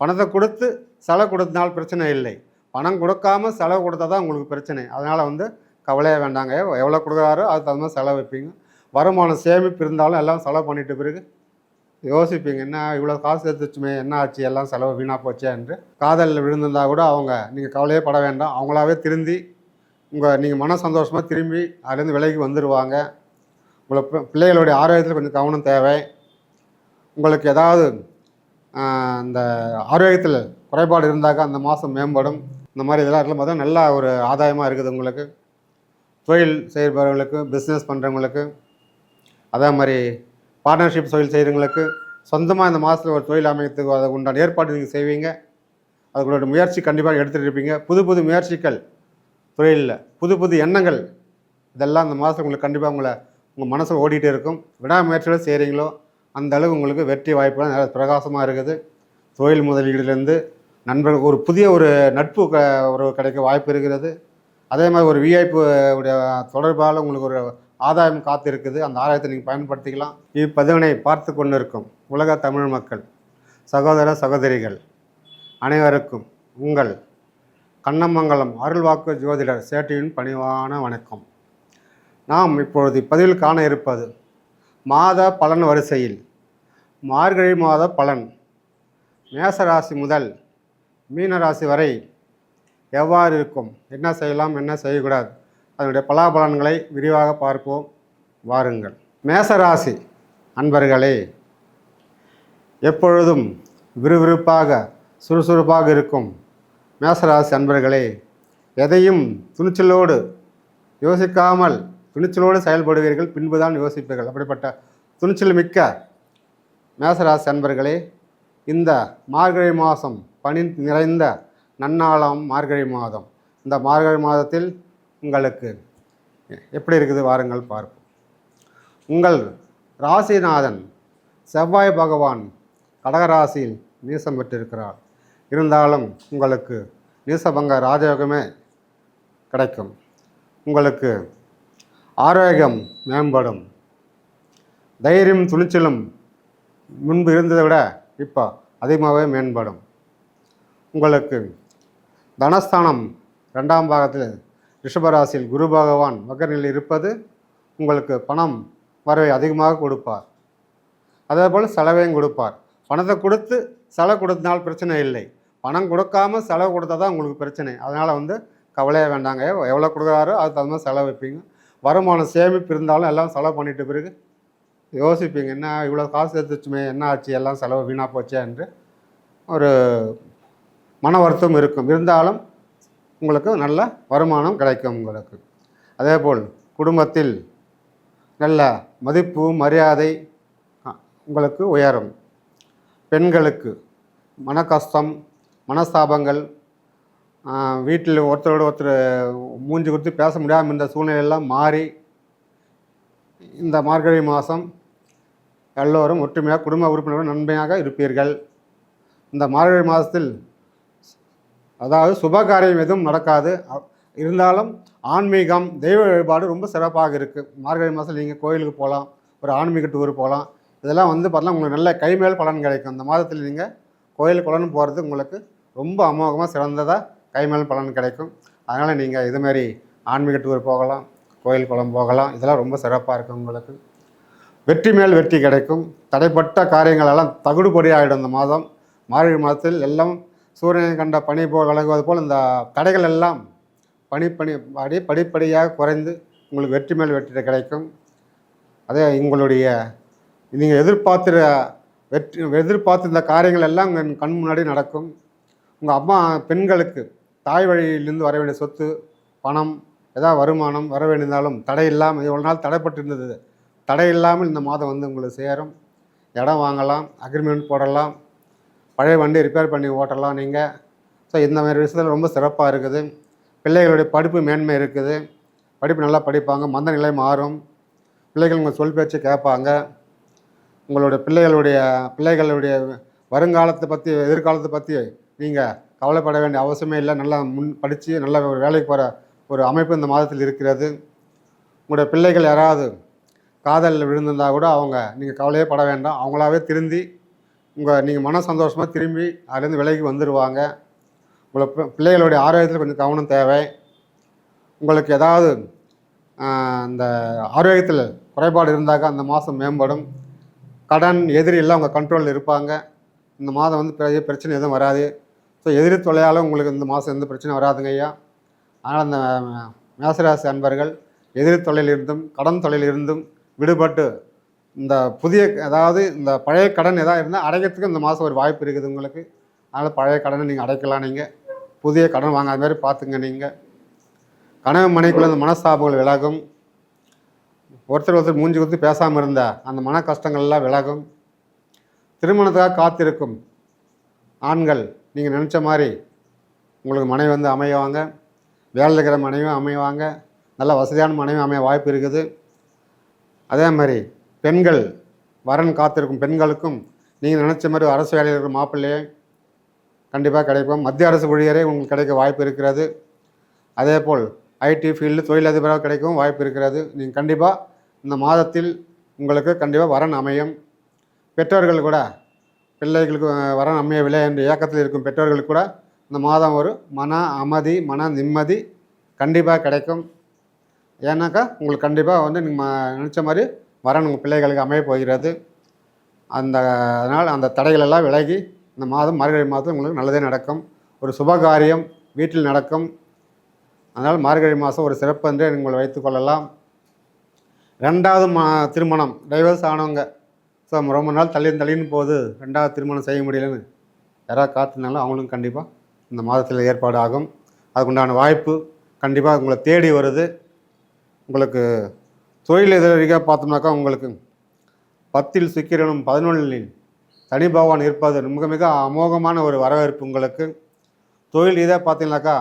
பணத்தை கொடுத்து செலவு கொடுத்தனால் பிரச்சனை இல்லை. பணம் கொடுக்காம செலவு கொடுத்தா தான் உங்களுக்கு பிரச்சனை. அதனால் வந்து கவலையே வேண்டாங்க. எவ்வளோ கொடுக்குறாரோ அதுக்கு தகுந்த மாதிரி செலவு வைப்பீங்க. வருமானம் சேமிப்பு இருந்தாலும் எல்லாம் செலவு பண்ணிட்டு பிறகு யோசிப்பீங்க என்ன இவ்வளோ காசு எடுத்துச்சுமே என்ன ஆச்சு? எல்லாம் செலவு வீணாக போச்சே என்று. காதலில் விழுந்திருந்தா கூட அவங்க நீங்கள் கவலையே பட வேண்டாம். அவங்களாவே திருந்தி உங்கள் நீங்கள் மன சந்தோஷமாக திரும்பி அதுலேருந்து விலைக்கு வந்துடுவாங்க உங்களை பிள்ளைகளுடைய ஆரோக்கியத்தில் கொஞ்சம் கவனம் தேவை. உங்களுக்கு ஏதாவது இந்த ஆரோக்கியத்தில் குறைபாடு இருந்தாக்கா அந்த மாதம் மேம்படும். இந்த மாதிரி இதெல்லாம் இருக்கும் பார்த்தா நல்லா ஒரு ஆதாயமாக இருக்குது உங்களுக்கு. தொழில் செய்பவர்களுக்கு பிஸ்னஸ் பண்ணுறவங்களுக்கு அதே மாதிரி பார்ட்னர்ஷிப் தொழில் செய்கிறவங்களுக்கு சொந்தமாக இந்த மாதத்தில் ஒரு தொழில் அமைக்கிறதுக்கு அதை உண்டான ஏற்பாடு நீங்கள் செய்வீங்க. அதுங்களோட முயற்சி கண்டிப்பாக எடுத்துகிட்டு இருப்பீங்க. புது புது முயற்சிகள் தொழிலில் புது புது எண்ணங்கள் இதெல்லாம் இந்த மாதத்தில் உங்களுக்கு கண்டிப்பாக உங்களை உங்கள் மனசில் ஓடிட்டே இருக்கும். விடாமுயற்சியோடு செய்கிறீங்களோ அந்த அளவு உங்களுக்கு வெற்றி வாய்ப்புகள் நல்ல பிரகாசமாக இருக்குது. தொழில் முதலீடுலேருந்து நண்பர்கள் ஒரு புதிய ஒரு நட்பு க ஒரு கிடைக்க வாய்ப்பு இருக்கிறது. அதே மாதிரி ஒரு விஐபி உடைய தொடர்பால் உங்களுக்கு ஒரு ஆதாயம் காத்து இருக்குது அந்த ஆதாயத்தை நீங்கள் பயன்படுத்திக்கலாம். இப்பதிவனை பார்த்து கொண்டு இருக்கும் உலக தமிழ் மக்கள் சகோதர சகோதரிகள் அனைவருக்கும் உங்கள் கண்ணமங்கலம் அருள்வாக்கு ஜோதிடர் சேட்டியின் பணிவான வணக்கம். நாம் இப்பொழுது இப்பதிவில் காண இருப்பது மாத பலன் வரிசையில் மார்கழி மாத பலன். மேசராசி முதல் மீனராசி வரை எவ்வாறு இருக்கும்? என்ன செய்யலாம்? என்ன செய்யக்கூடாது? அதனுடைய பலாபலன்களை விரிவாக பார்ப்போம். வாருங்கள். மேசராசி அன்பர்களே எப்பொழுதும் விறுவிறுப்பாக சுறுசுறுப்பாக இருக்கும் மேசராசி அன்பர்களே எதையும் துணிச்சலோடு யோசிக்காமல் துணிச்சலோடு செயல்படுவீர்கள். பின்புதான் யோசிப்பீர்கள். அப்படிப்பட்ட துணிச்சல் மிக்க மேசராசி அன்பர்களே இந்த மார்கழி மாதம் பனி நிறைந்த நன்னாளாம் மார்கழி மாதம். இந்த மார்கழி மாதத்தில் உங்களுக்கு எப்படி இருக்குது வாருங்கள் பார்ப்போம். உங்கள் ராசிநாதன் செவ்வாய் பகவான் கடகராசியில் நீசம் பெற்றிருக்கிறார். இருந்தாலும் உங்களுக்கு நீசபங்க ராஜயோகமே கிடைக்கும். உங்களுக்கு ஆரோக்கியம் மேம்படும். தைரியம் துணிச்சலும் முன்பு இருந்ததை விட இப்போ அதிகமாகவே மேம்படும். உங்களுக்கு தனஸ்தானம் ரெண்டாம் பாகத்தில் ரிஷபராசியில் குரு பகவான் வக்கரனில் இருப்பது உங்களுக்கு பணம் வரவை அதிகமாக கொடுப்பார். அதே போல் செலவையும் கொடுப்பார். பணத்தை கொடுத்து செலவு கொடுத்தனால் பிரச்சனை இல்லை. பணம் கொடுக்காம செலவு கொடுத்தா தான் உங்களுக்கு பிரச்சனை. அதனால் வந்து கவலையே வேண்டாங்க. எவ்வளோ கொடுக்குறாரோ அதுக்கு தகுந்த மாதிரி செலவு வைப்பீங்க. வருமானம் சேமிப்பு இருந்தாலும் எல்லாம் செலவு பண்ணிட்டு பிறகு யோசிப்பீங்க என்ன இவ்வளோ காசு எடுத்துச்சுமே என்ன ஆச்சு எல்லாம் செலவு வீணாக போச்சே? என்று ஒரு மன வருத்தம் இருக்கும். இருந்தாலும் உங்களுக்கு நல்ல வருமானம் கிடைக்கும் உங்களுக்கு. அதே போல் குடும்பத்தில் நல்ல மதிப்பு மரியாதை உங்களுக்கு உயரும். பெண்களுக்கு மன கஷ்டம் மனஸ்தாபங்கள் வீட்டில் ஒருத்தரோட ஒருத்தர் மூஞ்சி கொடுத்து பேச முடியாமல் இருந்த சூழ்நிலையெல்லாம் மாறி இந்த மார்கழி மாதம் எல்லோரும் ஒற்றுமையாக குடும்ப உறுப்பினர்கள் நன்மையாக இருப்பீர்கள். இந்த மார்கழி மாதத்தில் அதாவது சுபகாரியம் எதுவும் நடக்காது. இருந்தாலும் ஆன்மீகம் தெய்வ வழிபாடு ரொம்ப சிறப்பாக இருக்குது மார்கழி மாதம் நீங்கள் கோயிலுக்கு போகலாம் ஒரு ஆன்மீக டூர் போகலாம். இதெல்லாம் வந்து பார்த்தா உங்களுக்கு நல்ல கைமேல் பலன் கிடைக்கும். இந்த மாதத்தில் நீங்கள் கோயில் குளம்னு போகிறது உங்களுக்கு ரொம்ப அமோகமாக சிறந்ததாக கைமேல் பலன் கிடைக்கும். அதனால் நீங்கள் இதுமாரி ஆன்மீக டூர் போகலாம். கோயில் குளம் போகலாம். இதெல்லாம் ரொம்ப சிறப்பாக இருக்கும் உங்களுக்கு. வெற்றி மேல் வெற்றி கிடைக்கும். தடைப்பட்ட காரியங்கள் எல்லாம் தகுடுபடி ஆகிடும் இந்த மாதம். மார்கழி மாதத்தில் எல்லாம் சூரியனை கண்ட பனி போல் விளங்குவது போல் இந்த தடைகள் எல்லாம் பனி பனி படி படிப்படியாக குறைந்து உங்களுக்கு வெற்றி மேல் வெற்றி கிடைக்கும். அதே உங்களுடைய நீங்கள் எதிர்பார்த்துற வெற்றி எதிர்பார்த்து இந்த காரியங்கள் எல்லாம் உங்கள் கண் முன்னாடி நடக்கும். உங்கள் அம்மா பெண்களுக்கு தாய் வழியிலிருந்து வர வேண்டிய சொத்து பணம் ஏதாவது வருமானம் வர வேண்டியிருந்தாலும் தடை இல்லாமல் இவ்வளோ நாள் தடைப்பட்டு இருந்தது தடை இல்லாமல் இந்த மாதம் வந்து உங்களுக்கு சேரும். இடம் வாங்கலாம் அக்ரிமெண்ட் போடலாம் பழைய வண்டி ரிப்பேர் பண்ணி ஓட்டலாம் நீங்கள் ஸோ இந்த மாதிரி விஷயத்தில் ரொம்ப சிறப்பாக இருக்குது. பிள்ளைகளுடைய படிப்பு மேன்மை இருக்குது. படிப்பு நல்லா படிப்பாங்க மந்த நிலை மாறும். பிள்ளைகள் உங்கள் சொல் பேச்சு கேட்பாங்க. உங்களுடைய பிள்ளைகளுடைய பிள்ளைகளுடைய வருங்காலத்தை பற்றி எதிர்காலத்தை பற்றி நீங்கள் கவலைப்பட வேண்டிய அவசியமே இல்லை. நல்லா முன் படித்து நல்ல ஒரு வேலைக்கு போகிற ஒரு அமைப்பு இந்த மாதத்தில் இருக்கிறது. உங்களுடைய பிள்ளைகள் யாராவது காதலில் விழுந்திருந்தால் கூட அவங்க நீங்கள் கவலையே பட வேண்டாம். அவங்களாவே திருந்தி உங்கள் நீங்கள் மன சந்தோஷமாக திரும்பி அதுலேருந்து விலைக்கு வந்துடுவாங்க உங்களை பி- பிள்ளைகளுடைய ஆரோக்கியத்தில் கொஞ்சம் கவனம் தேவை. உங்களுக்கு ஏதாவது அந்த இந்த ஆரோக்கியத்தில் குறைபாடு இருந்தாக்கா அந்த மாதம் மேம்படும். கடன் எதிரி எல்லாம் உங்கள் கண்ட்ரோலில் இருப்பாங்க. இந்த மாதம் வந்து பெரிய பிரச்சனை எதுவும் வராது. ஸோ எதிரி தொலையால் உங்களுக்கு இந்த மாதம் எந்த பிரச்சனையும் வராதுங்க ஐயா. ஆனால் அந்த மேசராசி அன்பர்கள் எதிரி தொல்லையிலிருந்தும் கடன் தொழிலிருந்தும் விடுபட்டு இந்த புதிய அதாவது இந்த பழைய கடன் எதாவது இருந்தால் அடைக்கிறதுக்கு இந்த மாதம் ஒரு வாய்ப்பு இருக்குது உங்களுக்கு. அதனால் பழைய கடனை நீங்கள் அடைக்கலாம் நீங்கள் புதிய கடன் வாங்காத மாதிரி பார்த்துங்க நீங்கள் கனவு மனைக்குள்ள அந்த மனஸ்தாபங்கள் விலகும். ஒருத்தர் ஒருத்தர் மூஞ்சி கொடுத்து பேசாமல் இருந்த அந்த மன கஷ்டங்கள்லாம் விலகும். திருமணத்துக்காக காத்திருக்கும் ஆண்கள் நீங்கள் நினச்ச மாதிரி உங்களுக்கு மனைவி வந்து அமையவாங்க வேலை இருக்கிற மனைவியும் அமைவாங்க. நல்ல வசதியான மனைவி அமைய வாய்ப்பு இருக்குது. அதே மாதிரி பெண்கள் வரன் காத்திருக்கும் பெண்களுக்கும் நீங்கள் நினச்ச மாதிரி அரசு வேலையில் இருக்கிற மாப்பிள்ளையே கண்டிப்பாக கிடைக்கும். மத்திய அரசு ஊழியரே உங்களுக்கு கிடைக்க வாய்ப்பு இருக்கிறது. அதே போல் ஐடி ஃபீல்டு தொழிலதிபராக கிடைக்கவும் வாய்ப்பு இருக்கிறது. நீங்கள் கண்டிப்பாக இந்த மாதத்தில் உங்களுக்கு கண்டிப்பாக வரன் அமையும். பெற்றோர்கள் கூட பிள்ளைகளுக்கு வரன் அமையவில்லை என்ற ஏக்கத்தில் இருக்கும் பெற்றோர்களுக்கு கூட இந்த மாதம் ஒரு மன அமைதி மன நிம்மதி கண்டிப்பாக கிடைக்கும். ஏன்னாக்கா உங்களுக்கு கண்டிப்பாக வந்து நீங்கள் நினச்ச மாதிரி வரன் உங்கள் பிள்ளைகளுக்கு அமைய போகிறது. அந்த அதனால் அந்த தடைகளெல்லாம் விலகி இந்த மாதம் மார்கழி மாதம் உங்களுக்கு நல்லதே நடக்கும். ஒரு சுபகாரியம் வீட்டில் நடக்கும். அதனால் மார்கழி மாதம் ஒரு சிறப்பு என்றே நீங்கள் வைத்துக்கொள்ளலாம் ரெண்டாவது மா திருமணம். டைவர்ஸ் ஆனவங்க. ஸோ ரொம்ப நாள் தள்ளி தள்ளின்னு போகுது. ரெண்டாவது திருமணம் செய்ய முடியலன்னு. யாராவது காத்துனாலும் அவங்களும் கண்டிப்பாக இந்த மாதத்தில் ஏற்பாடு ஆகும் அதுக்குண்டான வாய்ப்பு கண்டிப்பாக உங்களை தேடி வருது. உங்களுக்கு தொழில் எதிரியாக பார்த்தோம்னாக்கா உங்களுக்கு பத்தில் சுக்கிரனும் பதினொன்றில் தனி பகவான் இருப்பது மிக மிக அமோகமான ஒரு வரவேற்பு உங்களுக்கு. தொழில் இதாக பார்த்தீங்கன்னாக்கா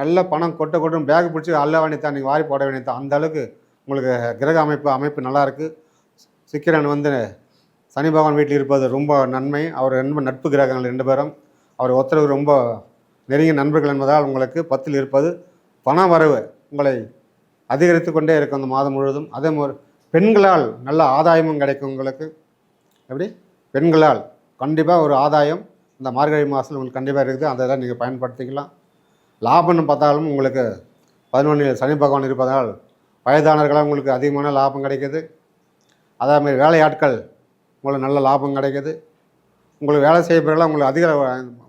நல்ல பணம் கொட்ட கொட்டும் பேக் பிடிச்சி அள்ள வேண்டியதான் நீங்கள் வாரி போட வேண்டியதான் அந்த அளவுக்கு உங்களுக்கு கிரக அமைப்பு அமைப்பு நல்லாயிருக்கு சிக்கிரன் வந்து சனி பகவான் வீட்டில் இருப்பது ரொம்ப நன்மை. அவர் ரொம்ப நட்பு கிரகங்கள் ரெண்டு பேரும். அவர் ஒருத்தருக்கு ரொம்ப நெருங்கிய நண்பர்கள் என்பதால் உங்களுக்கு பத்தில் இருப்பது பண வரவு உங்களை அதிகரித்து கொண்டே இருக்கும் அந்த மாதம் முழுவதும். அதே மாதிரி பெண்களால் நல்ல ஆதாயமும் கிடைக்கும் உங்களுக்கு. எப்படி? பெண்களால் கண்டிப்பாக ஒரு ஆதாயம் இந்த மார்கழி மாதத்தில் உங்களுக்கு கண்டிப்பாக இருக்குது. அதெல்லாம் நீங்கள் பயன்படுத்திக்கலாம். லாபம்னு பார்த்தாலும் உங்களுக்கு பதினொன்றில் சனி பகவான் இருப்பதால் வயதானவர்களாக உங்களுக்கு அதிகமான லாபம் கிடைக்குது. அதே மாதிரி வேலையாட்கள் உங்களுக்கு நல்ல லாபம் கிடைக்குது. உங்களுக்கு வேலை செய்யப்படுறலாம் உங்களுக்கு அதிக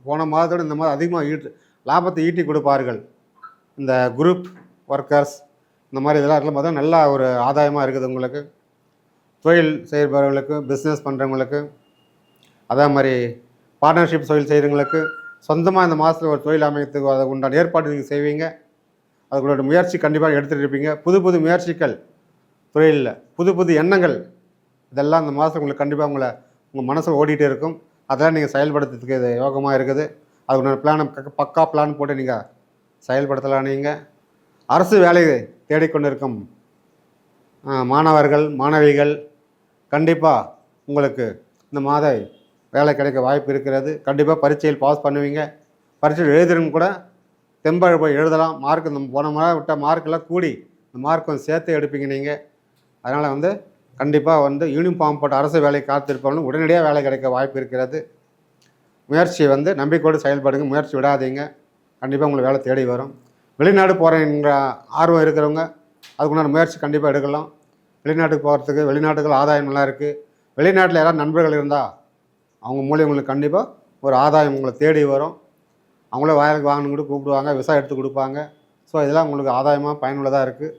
போன மாதத்தோட இந்த மாதம் அதிகமாக ஈட்டு லாபத்தை ஈட்டி கொடுப்பார்கள். இந்த குரூப் ஒர்க்கர்ஸ் இந்த மாதிரி இதெல்லாம் இருக்கலாம் பார்த்தா நல்லா ஒரு ஆதாயமாக இருக்குது உங்களுக்கு. தொழில் செய்பவர்களுக்கு பிஸ்னஸ் பண்ணுறவங்களுக்கு அதே மாதிரி பார்ட்னர்ஷிப் தொழில் செய்கிறவங்களுக்கு சொந்தமாக இந்த மாதத்தில் ஒரு தொழில் அமைக்கிறதுக்கு அதை உண்டான ஏற்பாடு நீங்கள் செய்வீங்க. அதுக்குள்ள முயற்சி கண்டிப்பாக எடுத்துகிட்டு இருப்பீங்க. புது புது முயற்சிகள் தொழிலில் புது புது எண்ணங்கள் இதெல்லாம் இந்த மாதம் உங்களுக்கு கண்டிப்பாக உங்களை உங்கள் மனசில் ஓடிட்டே இருக்கும். அதெல்லாம் நீங்கள் செயல்படுத்துறதுக்கு இது யோகமாக இருக்குது. அதுக்குண்டான பிளானை பக்கா பிளான் போட்டு நீங்கள் செயல்படுத்தலாம் நீங்கள் அரசு வேலையை தேடிக்கொண்டிருக்கும் மாணவர்கள் மாணவிகள் கண்டிப்பாக உங்களுக்கு இந்த மாத வேலை கிடைக்க வாய்ப்பு இருக்கிறது. கண்டிப்பாக பரீட்சையில் பாஸ் பண்ணுவீங்க. பரீட்சையில் எழுதுறவங்க கூட தெம்பாக போய் எழுதலாம். மார்க் இந்த போன முறை விட்ட மார்க்கெல்லாம் கூடி இந்த மார்க் கொஞ்சம் சேர்த்து எடுப்பீங்க நீங்கள் அதனால் வந்து கண்டிப்பாக வந்து யூனிஃபார்ம் போட்ட அரசு வேலை காத்திருப்பவங்களும் உடனடியாக வேலை கிடைக்க வாய்ப்பு இருக்கிறது. முயற்சி வந்து நம்பிக்கையோடு செயல்படுங்க முயற்சி விடாதீங்க. கண்டிப்பாக உங்களுக்கு வேலை தேடி வரும். வெளிநாடு போகிறேங்கிற ஆர்வம் இருக்கிறவங்க அதுக்குண்டான முயற்சி கண்டிப்பாக எடுக்கலாம். வெளிநாட்டுக்கு போகிறதுக்கு வெளிநாட்டுகள் ஆதாயம் நல்லா இருக்குது வெளிநாட்டில் யாராவது நண்பர்கள் இருந்தால் அவங்க மூலியம் உங்களுக்கு கண்டிப்பாக ஒரு ஆதாயம் உங்களை தேடி வரும். அவங்களே வாயிலுக்கு வாங்கணும் கூட கூப்பிடுவாங்க விசா எடுத்து கொடுப்பாங்க. ஸோ இதெல்லாம் உங்களுக்கு ஆதாயமாக பயனுள்ளதாக இருக்குது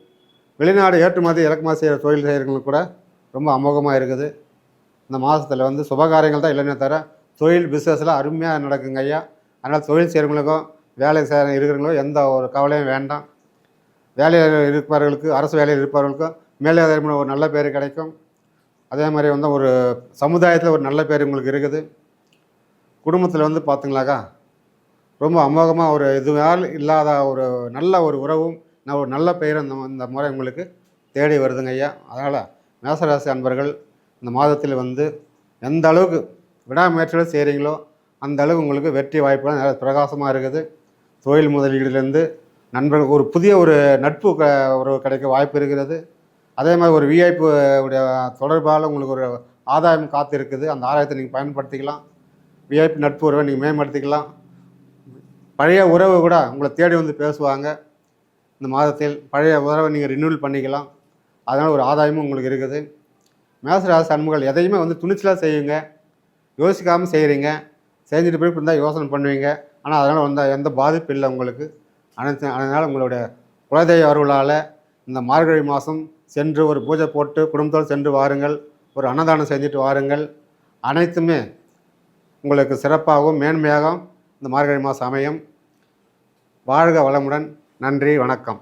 வெளிநாடு ஏற்றுமதி இறக்குமதி செய்கிற தொழில் செய்கிறவங்களுக்கு கூட ரொம்ப அமோகமாக இருக்குது. இந்த மாதத்தில் வந்து சுபகாரியங்கள் தான் இல்லைன்னே தவிர தொழில் பிஸ்னஸ்லாம் அருமையாக நடக்குங்க ஐயா. அதனால் தொழில் செய்கிறவங்களுக்கும் வேலை செய்கிற இருக்கிறவங்களும் எந்த ஒரு கவலையும் வேண்டாம். வேலையில் இருப்பவர்களுக்கு அரசு வேலையில் இருப்பவர்களுக்கும் மேலதிகாரி ஒரு நல்ல பேர் கிடைக்கும். அதே மாதிரி வந்து ஒரு சமுதாயத்தில் ஒரு நல்ல பேர் உங்களுக்கு இருக்குது. குடும்பத்தில் வந்து பார்த்துங்களாக்கா ரொம்ப அமோகமாக ஒரு இதுவால் இல்லாத ஒரு நல்ல ஒரு உறவும் நான் ஒரு நல்ல பெயரும் இந்த இந்த முறை உங்களுக்கு தேடி வருதுங்க ஐயா. அதனால் மேசராசி அன்பர்கள் இந்த மாதத்தில் வந்து எந்த அளவுக்கு விடாமுயற்சிகளை செய்கிறீங்களோ அந்த அளவுக்கு உங்களுக்கு வெற்றி வாய்ப்புகள் நல்ல பிரகாசமாக இருக்குது. தொழில் முதலீடுலேருந்து நண்பர்கள் ஒரு புதிய ஒரு நட்பு க ஒரு கிடைக்க வாய்ப்பு இருக்கிறது. அதே மாதிரி ஒரு விஐபி உடைய தொடர்பால் உங்களுக்கு ஒரு ஆதாயம் காத்து இருக்குது அந்த ஆதாயத்தை நீங்கள் பயன்படுத்திக்கலாம். விஐபி நட்பு உறவை நீங்கள் மேம்படுத்திக்கலாம். பழைய உறவு கூட உங்களை தேடி வந்து பேசுவாங்க. இந்த மாதத்தில் பழைய உறவை நீங்கள் ரினியூவல் பண்ணிக்கலாம். அதனால் ஒரு ஆதாயமும் உங்களுக்கு இருக்குது. மேசராசி அன்புகள் எதையுமே வந்து துணிச்சலாக செய்யுங்க. யோசிக்காமல் செய்கிறீங்க செஞ்சுட்டு போய் இருந்தால் யோசனை பண்ணுவீங்க. ஆனால் அதனால் வந்து எந்த பாதிப்பு இல்லை உங்களுக்கு. அனைத்து அதனால் உங்களுடைய குலதெய்வ அருளால் இந்த மார்கழி மாதம் சென்று ஒரு பூஜை போட்டு குடும்பத்தோடு சென்று வாருங்கள். ஒரு அன்னதானம் செஞ்சுட்டு வாருங்கள். அனைத்துமே உங்களுக்கு சிறப்பாகவும் மேன்மையாகவும் இந்த மார்கழி மாதம் அமையும். வாழ்க வளமுடன். நன்றி வணக்கம்.